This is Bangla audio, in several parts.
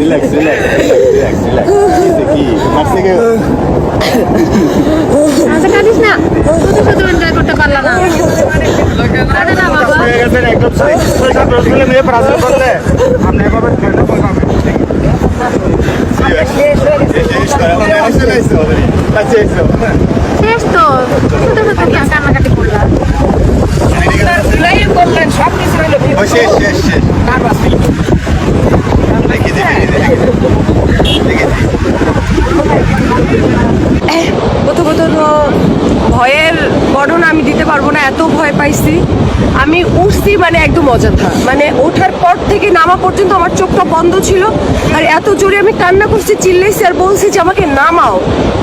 রিল্যাক্স রিল্যাক্স রিল্যাক্স রিল্যাক্স কি মারছে কে আচ্ছা কাটিস না শুধু শুধু এনজয় করতে পারলাম না কাটে না বাবা হয়ে গেছে একদম সেই সব রসগুলো নিয়ে প্রাসাদ করলে আপনি এভাবে খেতে পারবেন শেষ তো ছোট ছোট টাকা প্রথমত ভয়ের বর্ণনা আমি দিতে পারব না, এত ভয় পাইছি। আমি উঠছি মানে একদম অযথা মানে ওঠার থেকে নামা পর্যন্ত আমার চোখটা বন্ধ ছিল। আর এত জোরে আমি কান্না করছি, চিল্লাইছি আর বলছি যে আমাকে নামাও।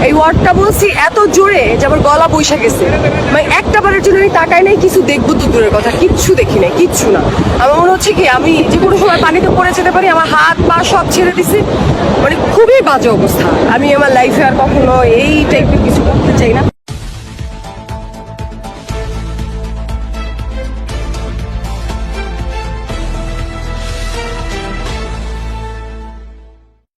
এই ওয়ার্ডটা বলছি এত জোরে যে আমার গলা বৈশা গেছে। মানে একটা বারের জন্য আমি তাকাই নাই, কিছু দেখব তো দূরের কথা, কিচ্ছু দেখি নাই, কিচ্ছু না। আমার মনে হচ্ছে কি, আমি যে কোনো সময় পানিতে পড়ে যেতে পারি, আমার হাত পা সব ছেড়ে দিছি। মানে খুবই বাজে অবস্থা। আমি আমার লাইফে আর কখনো এই টাইপের কিছু করতে চাই না।